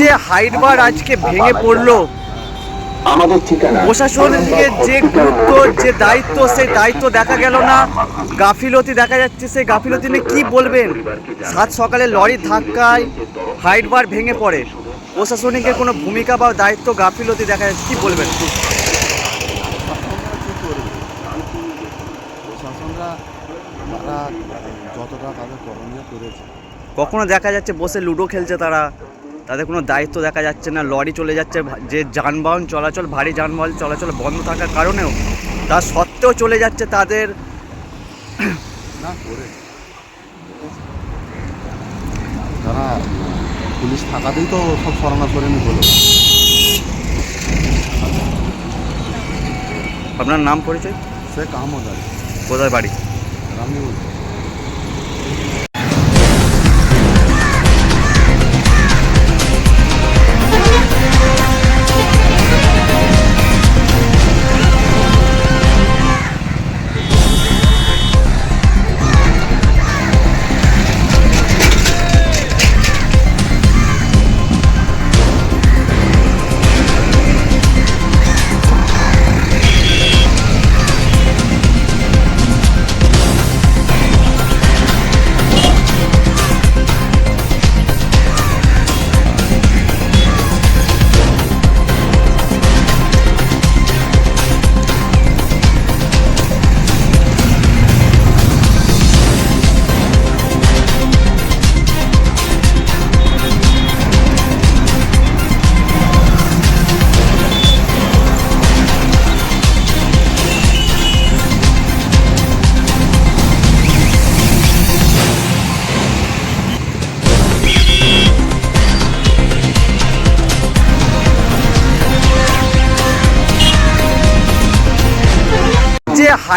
যে হাইটবার আজকে ভেঙে পড়ল আমাদের ঠিকানা। প্রশাসনের দিকে যে গুরুত্ব যে দায়িত্ব সেই দায়িত্ব দেখা গেল না। গাফিলতি দেখা যাচ্ছে সেই গাফিলতি নিয়ে কি বলবেন? সাত সকালে লরির ধাক্কায় হাইটবার ভেঙে পড়ে। প্রশাসনিকের কোনো ভূমিকা বা দায়িত্ব গাফিলতি দেখা যাচ্ছে কি বলবেন? যতটা তাদের করণীয় করেছে। কখনো দেখা যাচ্ছে বসে লুডো খেলছে তারা। তাদের কোনো দায়িত্ব দেখা যাচ্ছে না লরি চলে যাচ্ছে যে যানবাহন চলাচল ভারী যানবাহন চলাচল বন্ধ থাকার কারণেও তা সত্ত্বেও চলে যাচ্ছে তাদের। না করে। তারা পুলিশ থাকাতেই তো সব সরানোসরানি হলো। আপনার নাম পরিচয়? সে কামও দাঁড়িয়ে কোথায় বাড়ি?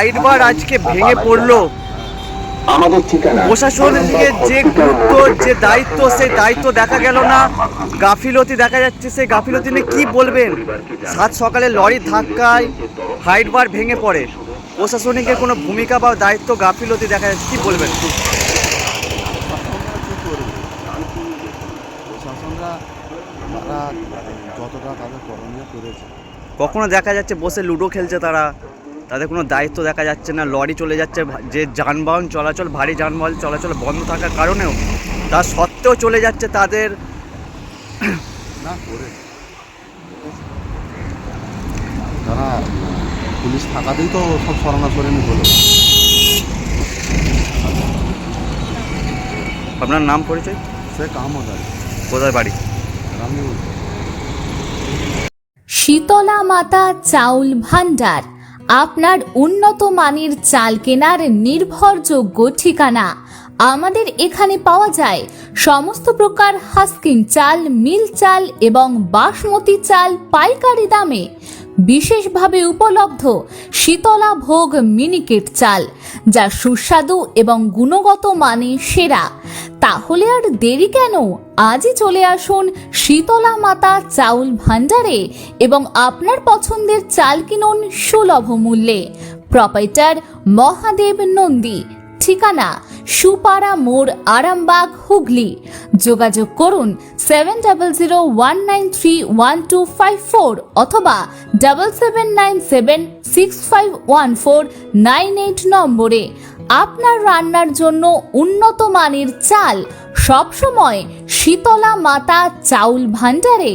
যে হাইটবার আজকে ভেঙে পড়ল। প্রশাসনের দিকে যে গুরুত্ব যে দায়িত্ব সেই দায়িত্ব দেখা গেল না। গাফিলতি দেখা যাচ্ছে সেই গাফিলতি নিয়ে কি বলবেন? সাত সকালে লরির ধাক্কায় হাইটবার ভেঙে পড়ে। প্রশাসনিকের কোনো ভূমিকা বা দায়িত্ব গাফিলতি দেখা যাচ্ছে কি বলবেন? যতটা তাদের করণীয় করেছে। কখনো দেখা যাচ্ছে বসে লুডো খেলছে তারা। তাদের কোনো দায়িত্ব দেখা যাচ্ছে না লরি চলে যাচ্ছে যে যানবাহন চলাচল ভারী যানবাহন চলাচল বন্ধ থাকার কারণেও তা সত্ত্বেও চলে যাচ্ছে তাদের। তারা পুলিশ থাকাতেই তো সব সরানোসরানি হলো। আপনার নাম পরিচয়? সে দাঁড়িয়ে কোথায় বাড়ি? শীতলা মাতা চাউল ভান্ডার আপনার উন্নত মানের চাল কেনার নির্ভরযোগ্য ঠিকানা। আমাদের এখানে পাওয়া যায় সমস্ত প্রকার হাস্কিং চাল, মিল চাল এবং বাসমতি চাল পাইকারি দামে। বিশেষভাবে উপলব্ধ শীতলা ভোগ মিনিকেট চাল, যা সুস্বাদু এবং গুণগত মানে সেরা। তাহলে আর দেরি কেন? আজই চলে আসুন শীতলা মাতা চাউল ভান্ডারে এবং আপনার পছন্দের চাল কিনুন সুলভ মূল্যে। প্রপাইটার মহাদেব নন্দী, ঠিকানা সুপাড়া মোড় আরামবাগ, হুগলি। যোগাযোগ করুন seven double zero one nine three one two five four অথবা double seven nine seven six five one four nine eight নম্বরে। আপনার রান্নার জন্য উন্নত মানের চাল সবসময় শীতলা মাতা চাউল ভান্ডারে